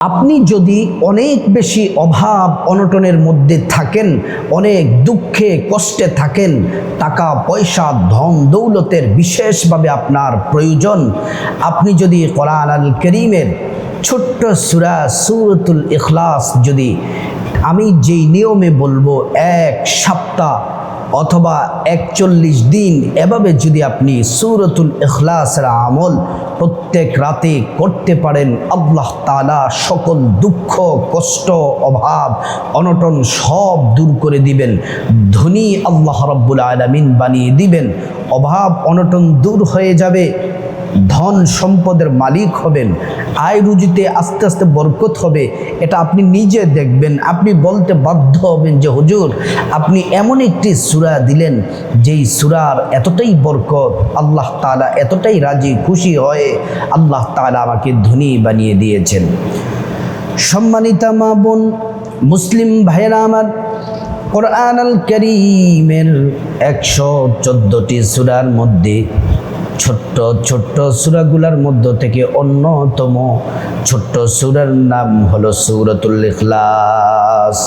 আপনি যদি অনেক বেশি অভাব অনটনের মধ্যে থাকেন, অনেক দুঃখে কষ্টে থাকেন, টাকা, পয়সা, ধন, দৌলতের বিশেষভাবে আপনার প্রয়োজন, আপনি যদি কোরআন আল করিমের ছোট্ট সুরা সুরতুল ইখলাস যদি আমি যেই নিয়মে বলব, এক সপ্তাহ অথবা একচল্লিশ দিন এভাবে যদি আপনি সুরতুল ইখলাসের আমল প্রত্যেক রাতে করতে পারেন, আল্লাহ তালা সকল দুঃখ, কষ্ট, অভাব, অনটন সব দূর করে দিবেন। ধনী আল্লাহ রব্বুল আলমিন বানিয়ে দিবেন। অভাব, অনটন দূর হয়ে যাবে। ধন সম্পদের মালিক হবেন, আয় রুজিতে আস্তে আস্তে বরকত হবে, এটা আপনি নিজে দেখবেন, আপনি বলতে বাধ্য হবেন যে, হুজুর, আপনি এমন একটি সুরা দিলেন, যেই সুরার এতটাই বরকত, আল্লাহ তালা এতটাই রাজি, খুশি হয়ে আল্লাহ তালা আমাকে ধনী বানিয়ে দিয়েছেন। সম্মানিতা মা বোন, মুসলিম ভাইয়েরা আমার কোরআন আল করিমের একশো চোদ্দোটি সুরার মধ্যে ছোট্ট ছোট্ট সুরাগুলার মধ্য থেকে অন্যতম ছোট্ট সুরার নাম হলো সুরতুল ইখলাস।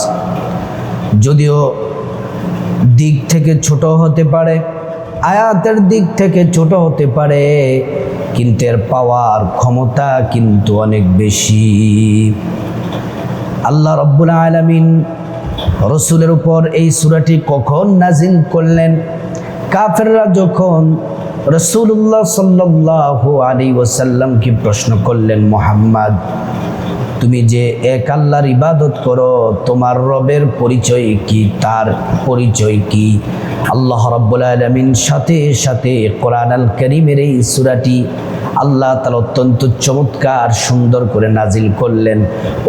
যদিও দিক থেকে ছোট হতে পারে, আয়াতের দিক থেকে ছোট হতে পারে, কিন্তু এর পাওয়ার ক্ষমতা কিন্তু অনেক বেশি। আল্লাহ রব্বুল আলমিন রসুলের উপর এই সুরাটি কখন নাজিল করলেন? কাফেররা যখন রসুল্লাহ সাল্লাহ আলী ওসাল্লামকে প্রশ্ন করলেন, মোহাম্মদ, তুমি যে এক আল্লাহর ইবাদত করো, তোমার রবের পরিচয় কি? তার পরিচয় কি? আল্লাহ রব্বুল আলমিন সাথে সাথে কোরআন আল করিমের এই সুরাটি আল্লাহ তালা অত্যন্ত চমৎকার সুন্দর করে নাজিল করলেন।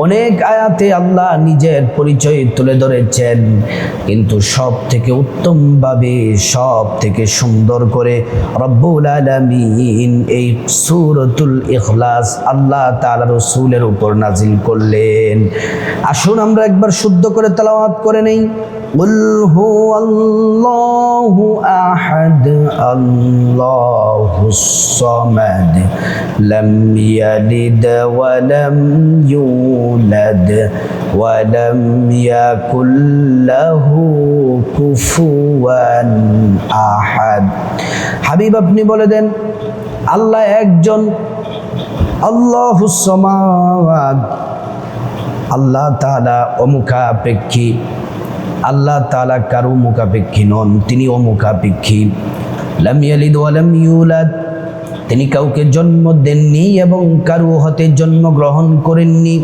অনেক আয়াতে আল্লাহ নিজের পরিচয় তুলে ধরেছেন, কিন্তু সব থেকে উত্তমভাবে সব থেকে সুন্দর করে রব্বুল আলমিন এই সুরতুল ইখলাস আল্লাহ তালা রসুলের উপর নাজিল করলেন। আসুন আমরা একবার শুদ্ধ করে তালাওয়াত করে নেই। قل هو الله أحد الله الصمد لم يلد ولم يولد ولم يكن له كفوا أحد হাবিব আপনি বলে দেন আল্লাহ একজন আল্লাহ সমাদ আল্লাহ তাআলা অমুখাপেক্ষী আল্লাহ তালা কারও মুখাপেক্ষী নন, তিনি ওয়ালাম ইউলাদ, তিনি কাউকে জন্ম দেননি এবং কারও হতে জন্ম গ্রহণ করেননি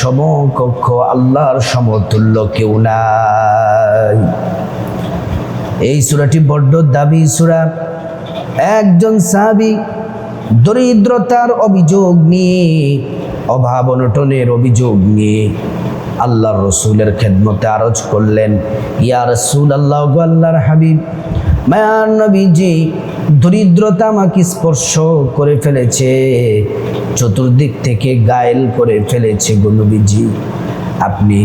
সমকক্ষ আল্লাহর সমতুল্য কেউ এই সুরাটি বড্ড দাবি সুরা। একজন সাহাবি দরিদ্রতার অভিযোগ নিয়ে, অভাব অনটনের অভিযোগ নিয়ে আল্লাহ রসুলের খেদমতে আরজ করলেন, ইয়া রসুল আল্লাহ আল্লাহর হাবিব, মায়ার নবীজি, দরিদ্রতা আমাকে স্পর্শ করে ফেলেছে, চতুর্দিক থেকে গায়েল করে ফেলেছে গনবীজি আপনি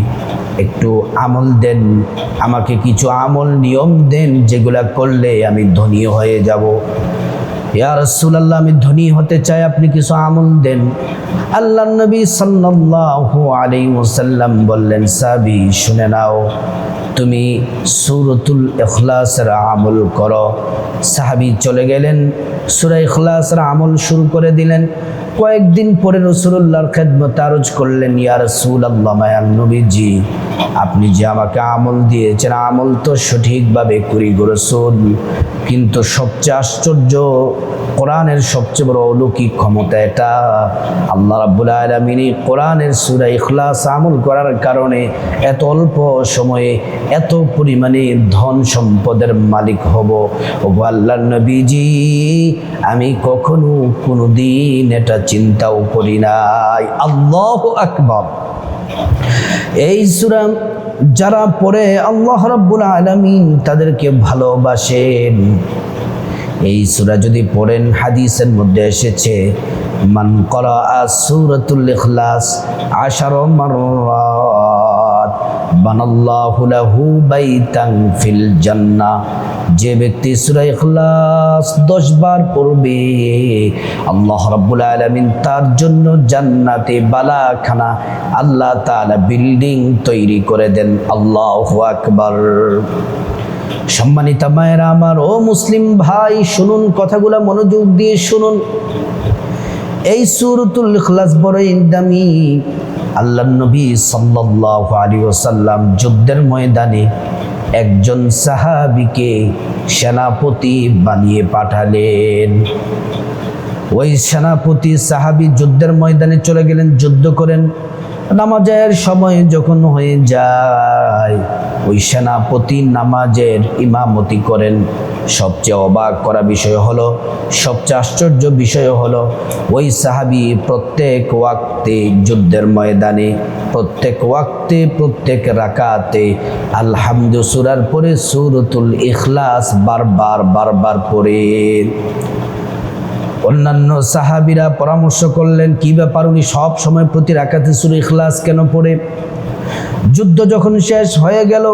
একটু আমল দেন, আমাকে কিছু আমল নিয়ম দেন, যেগুলা করলে আমি ধনী হয়ে যাব। ইয়া রাসূলুল্লাহ, আমি ধনী হতে চাই, আপনি কিছু আমল দেন। আল্লাহ নবী সাল্লাল্লাহু আলাইহি ওয়াসাল্লাম বললেন, সাবি, শুনে নাও, তুমি সুরতুল ইখলাসের আমল করো। সাহাবি চলে গেলেন, সুরা ইখলাসের আমল শুরু করে দিলেন। কয়েকদিন পরে রসুল্লাহর খেদমত আরজ করলেন, ইয়া রসুল আল্লাহ নবীজি, আপনি যে আমাকে আমল দিয়েছেন, আমল তো সঠিকভাবে করি রসুল, কিন্তু সবচেয়ে আশ্চর্য কোরআনের সবচেয়ে বড় অলৌকিক ক্ষমতা এটা। আল্লাহ রাব্বুল আলমিনী কোরআনের সুরা ইখলাস আমল করার কারণে এত অল্প সময়ে এত পরিমাণে ধন সম্পদের মালিক হব। ও আল্লাহ নবীজি, আমি কখনো কোনো দিন এটা চিন্তাও করি নাই। আল্লাহ আকবর। এই সুরাম যারা পড়ে, আল্লাহ রব্বুল আলমিন তাদেরকে ভালোবাসেন। এই সুরা যদি পড়েন, হাদিসের মধ্যে এসেছে, মান করা সুরাতুল ইখলাস আশার মাররাত বানাল্লাহু লাহু বাইতান ফিল জান্নাহ। যে ব্যক্তি সূরা ইখলাস 10 বার পড়বে, আল্লাহ রাব্বুল আলামিন তার জন্য জান্নাতে বালাখানা আল্লাহ তাআলা বিল্ডিং তৈরি করে দেন। আল্লাহু আকবার। সম্মানিত মায়েরা আমার, ও মুসলিম ভাই, শুনুন কথাগুলো, মনোযোগ দিয়ে শুনুন। এই সুরতুল ইখলাস বড়ই দামি। আল্লাহ নবী সাল্লাহ আলী ওসাল্লাম যুদ্ধের ময়দানে একজন সাহাবিকে সেনাপতি বানিয়ে পাঠালেন। ওই সেনাপতি সাহাবি যুদ্ধের ময়দানে চলে গেলেন, যুদ্ধ করেন। নামাজের সময় যখন হয়ে যায়, ওই সেনাপতি নামাজের ইমামতি করেন। সবচেয়ে অবাক করা বিষয় হলো, সবচেয়ে আশ্চর্য বিষয় হলো, ওই সাহাবি প্রত্যেক ওয়াক্তে যুদ্ধের ময়দানে, প্রত্যেক ওয়াক্তে, প্রত্যেক রাকাতে আলহামদু সুরার পরে সুরতুল ইখলাস বারবার বারবার পড়ে। অন্যান্য সাহাবিরা পরামর্শ করলেন, কি ব্যাপার? উনি সব সময় প্রতি রাকাতে সুর ইখলাস কেন পড়ে? যুদ্ধ যখন শেষ হয়ে গেল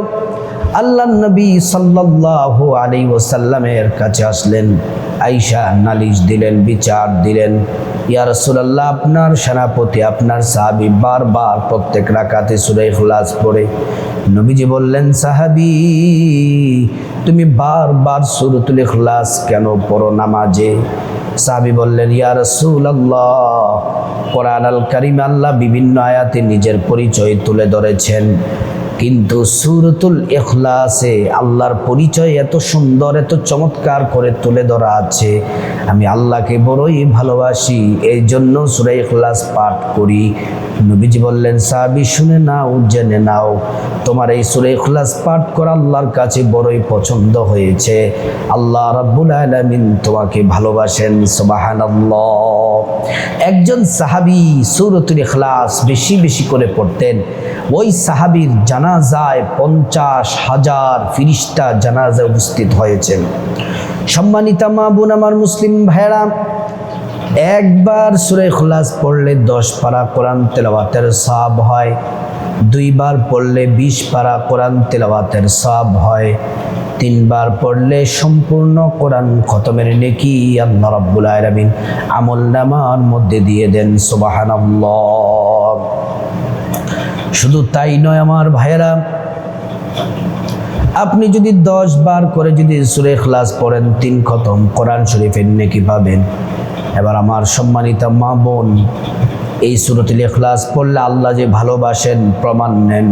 আল্লাহ নবী সাল্লাল্লাহু আলাইহি ওয়াসাল্লামের কাছে আসলেন। আইসা নালিশ দিলেন, বিচার দিলেন। ইয়া রাসূলুল্লাহ, আপনার সেনাপতি, আপনার সাহাবী বারবার প্রত্যেক রাকাতে সূরা ইখলাস পড়ে। নবীজি বললেন, সাহাবি, তুমি বারবার সূরাতুল ইখলাস কেন পড়ো নামাজে? সাহাবী বললেন, ইয়া রাসূলুল্লাহ, কোরআন আল করিম আল্লাহ বিভিন্ন আয়াতে নিজের পরিচয় তুলে ধরেছেন। কিন্তু সুরতুল ইখলাসে আল্লাহর পরিচয় এত সুন্দর, এত চমৎকার করে তুলে ধরা আছে। আমি আল্লাহকে বড়ই ভালোবাসি এই জন্য সুরে ইখলাস পাঠ করি। নবীজি বললেন, সাহাবি, শুনে নাও, জেনে নাও। তোমার এই সুরে ইখলাস পাঠ করা আল্লাহর কাছে বড়ই পছন্দ হয়েছে। আল্লাহ রাব্বুল আলামিন তোমাকে ভালোবাসেন, সুবহানাল্লাহ। একজন সাহাবী সূরাতুল ইখলাস বেশি বেশি করে পড়তেন। ওই সাহাবীর জানাজায় পঞ্চাশ হাজার ফিরিস্তা জানাজায় উপস্থিত হয়েছেন। সম্মানিতা মা বোন, আমার মুসলিম ভাইরা একবার সুরে খোলাস পড়লে দশ পারা কোরআন তেলাওয়াতের সব হয়, দুইবার পড়লে বিশ পারা কোরআন তেলাওয়াতের সব হয়, তিনবার পড়লে সম্পূর্ণ কোরআন খতমের নেকি আল্লাহ রাব্বুল আলামিন আমল নামার মধ্যে দিয়ে দেন, সুবহানাল্লাহ। শুধু তাই নয় আমার ভাইয়েরা, আপনি যদি দশ বার করে যদি সুরে ক্লাস পড়েন, তিন খতম কোরআন শরীফের নেকি পাবেন। এবার আমার সম্মানিত মা বোন, এই সুরতুল ইখলাস পড়লে আল্লাহ যে ভালোবাসেন, প্রমাণ নেন।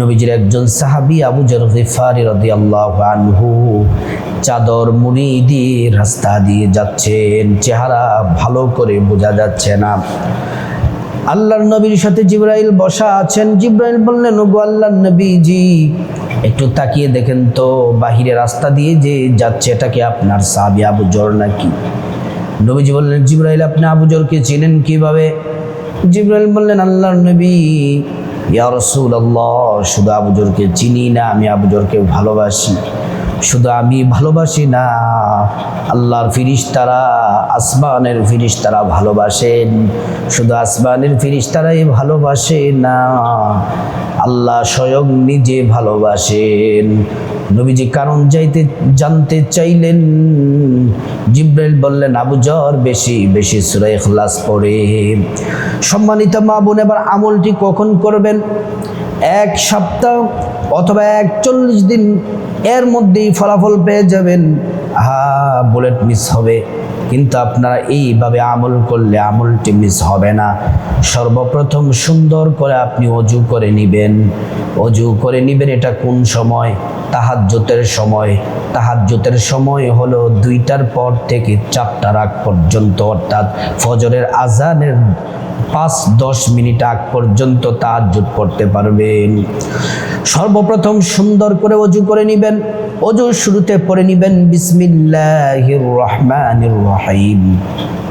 নবীজির একজন সাহাবি আবু জর গিফারি রাদিয়াল্লাহু আনহু চাদর মুড়ি দিয়ে রাস্তা দিয়ে যাচ্ছেন। চেহারা ভালো করে বোঝা যাচ্ছে না। আল্লাহর নবীর সাথে জিব্রাইল বসা আছেন। জিব্রাইল বললেন, ওগো আল্লাহর নবীজি, একটু তাকিয়ে দেখেন তো, বাহিরে রাস্তা দিয়ে যে যাচ্ছে, এটা কি আপনার সাহাবি আবু জর নাকি? নবীজি বললেন, জিব্রাইল, আপনি আবু জলকে চেনেন কীভাবে? জিব্রাইল বললেন, আল্লাহর নবী। ইয়া রাসূলুল্লাহ, শুধু আবু জরকে চিনি না, আমি আবু জরকে ভালোবাসি। শুধু আমি ভালোবাসি না, আল্লাহর ফিরিস তারা আসমানের ফিরিস তারা ভালোবাসেন। শুধু আসমানের ফিরিস তারাই ভালোবাসে না, আল্লাহ স্বয়ং নিজে ভালোবাসেন। নবীজি কারণ যাইতে, জানতে চাইলেন। জিব্রাইল বললেন, আবু জর বেশি বেশি সুরা ইখলাস পড়ে। সম্মানিত মা বোন, এবার আমলটি কখন করবেন? এক সপ্তাহ অথবা একচল্লিশ দিন এর মধ্যেই ফলাফল পেয়ে যাবেন। হা বুলেট মিস হবে। কিন্তু আপনারা এইভাবে আমল করলে আমলটি মিস হবে না। সর্বপ্রথম সুন্দর করে আপনি অজু করে নিবেন। অজু করে নিবেন এটা কোন সময়? তাহাজ্জতের সময়। তাহাজ্জতের সময় হলো দুইটার পর থেকে চারটার আগ পর্যন্ত, অর্থাৎ ফজরের আজানের পাঁচ, দশ মিনিট আগ পর্যন্ত তাহাজ্জুদ পড়তে পারবেন। সর্বপ্রথম সুন্দর করে অজু করে নিবেন। অজু শুরুতে পড়ে নিবেন, বিসমিল্লাহির রহমানির রহিম।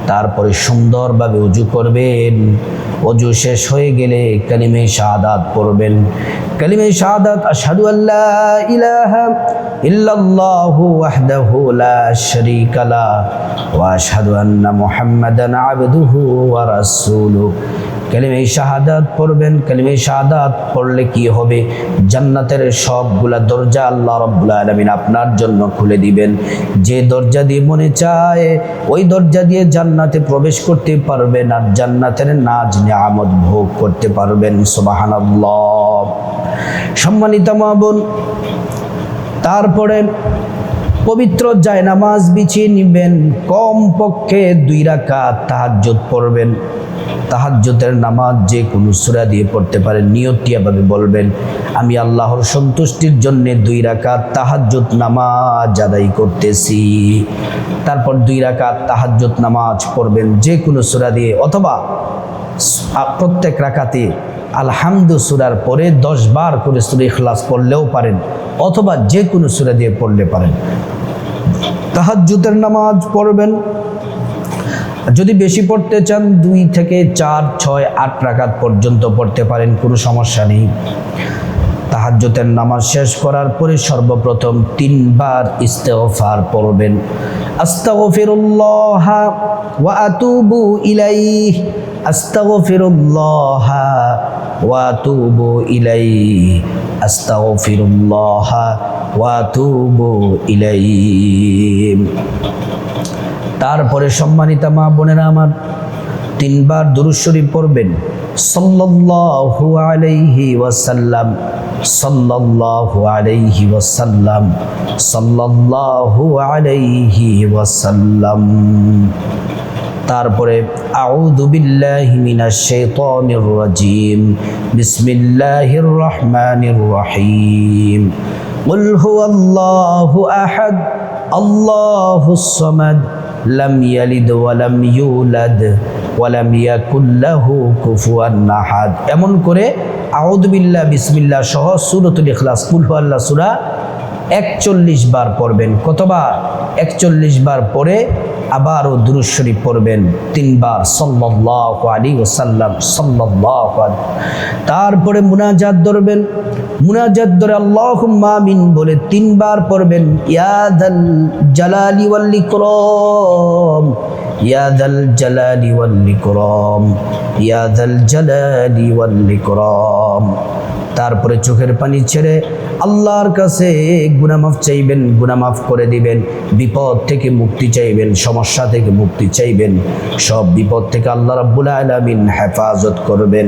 তারপরে সুন্দরভাবে অজু করবেন। অজু শেষ হয়ে গেলে কালিমে শাহাদাত পড়বেন। কালিমে শাহাদাত, আশহাদু আল্লাহ ইলাহা লা আবদুহু কালিমে শাহাদাত পড়বেন, কালিমে পড়লে কি হবে? জান্নাতের সবগুলা দরজা আল্লাহ রব্বুল আলমিন আপনার জন্য খুলে দিবেন। যে দরজা দিয়ে মনে চায়, ওই দরজা দিয়ে জান্নাতে প্রবেশ করতে পারবেন আর জান্নাতের নাজ নিয়ামত ভোগ করতে পারবেন। সুবহানাল্লাহ। সম্মানিত মা বোন তারপরে পবিত্র যায় নামাজ বিছিয়ে নিবেন। কম পক্ষে দুই রাকাত তাহাজ্জুদ পড়বেন। তাহাজ্জুদের নামাজ যে কোনো সুরা দিয়ে পড়তে পারেন নিয়তটি এভাবে বলবেন, আমি আল্লাহর সন্তুষ্টির জন্যে দুই রাকাত তাহাজ্জুদ নামাজ আদায় করতেছি। তারপর দুই রাকাত তাহাজ্জুদ নামাজ পড়বেন যে কোনো সুরা দিয়ে, অথবা প্রত্যেক রাখাতে আলহামদু সুরার পরে দশ বার করে সুরে ইখলাস পড়লেও পারেন, অথবা যে কোনো সুরা দিয়ে পড়লে পারেন। তাহাজুতের নামাজ পড়বেন। যদি বেশি পড়তে চান, দুই থেকে চার, ছয়, আট রাকাত পর্যন্ত পড়তে পারেন, কোনো সমস্যা নেই। তাহাজ্জুদের নামাজ শেষ করার পরে সর্বপ্রথম তিনবার ইস্তেগফার পড়বেন। আস্তাগফিরুল্লাহ ওয়া আতুবু ইলাইহ। আস্তাগফিরুল্লাহ ওয়া আতুবু ইলাইহ। আস্তাগফিরুল্লাহ ওয়া আতুবু ইলাইহ। তারপরে সম্মানিতা মা বোনেরা আমার তিনবার দুরুদ শরীফ পড়বেন সাল্লাল্লাহু আলাইহি ওয়াসাল্লাম সাল্লাল্লাহু আলাইহি ওয়াসাল্লাম সাল্লাল্লাহু আলাইহি ওয়াসাল্লাম তারপরে আউযু বিল্লাহি মিনাশ শাইতানির রাজিম বিসমিল্লাহির রহমানির রহিম قل هو الله أحد الله الصمد لم يلد ولم يولد নাহাদ এমন করে আউদবিল্লা বিসমিল্লা সহ সুরতুল ইখলাস কুলহু আল্লাহ সুরা একচল্লিশ বার পড়বেন, কতবার? একচল্লিশ বার পরে আবারও দুরুশ্বরী পড়বেন, তিনবার সল্লাহ আলী ওসাল্লাম সল্লাহ তারপরে মুনাজাত ধরবেন মুনাজাত ধরে আল্লাহ মামিন বলে তিনবার পড়বেন ইয়াদাল জালালি ওয়াল ইকরাম ইয়াদাল জালালি ওয়াল ইকরাম ইয়াদাল জালালি ওয়াল ইকরাম। তারপরে চোখের পানি ছেড়ে আল্লাহর কাছে গুনামাফ চাইবেন গুনামাফ করে দিবেন। বিপদ থেকে মুক্তি চাইবেন, সমস্যা থেকে মুক্তি চাইবেন। সব বিপদ থেকে আল্লাহ রাব্বুল আলামিন হেফাজত করবেন।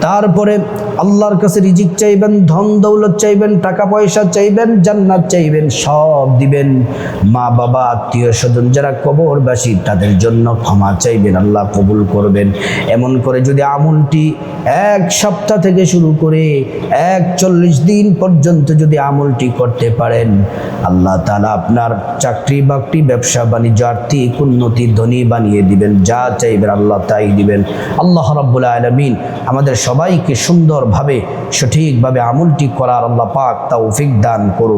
তারপরে আল্লাহর কাছে রিজিক চাইবেন, ধন দৌলত চাইবেন, টাকা পয়সা চাইবেন, জান্নাত চাইবেন, সব দিবেন। মা, বাবা, আত্মীয় স্বজন যারা কবরবাসী, তাদের জন্য ক্ষমা চাইবেন, আল্লাহ কবুল করবেন। এমন করে যদি আমলটি এক সপ্তাহ থেকে শুরু করে এক চল্লিশ দিন পর্যন্ত যদি আমলটি করতে পারেন, আল্লাহ তালা আপনার চাকরি বাকরি, ব্যবসা বাণিজ্য, আর্থিক উন্নতি, ধনী বানিয়ে দিবেন, যা চাইবেন আল্লাহ তাই দিবেন। আল্লাহ রব্বুল আলমিন আমাদের সবাইকে সুন্দরভাবে, সঠিকভাবে আমলটি করার আল্লাহ পাক তৌফিক দান করুন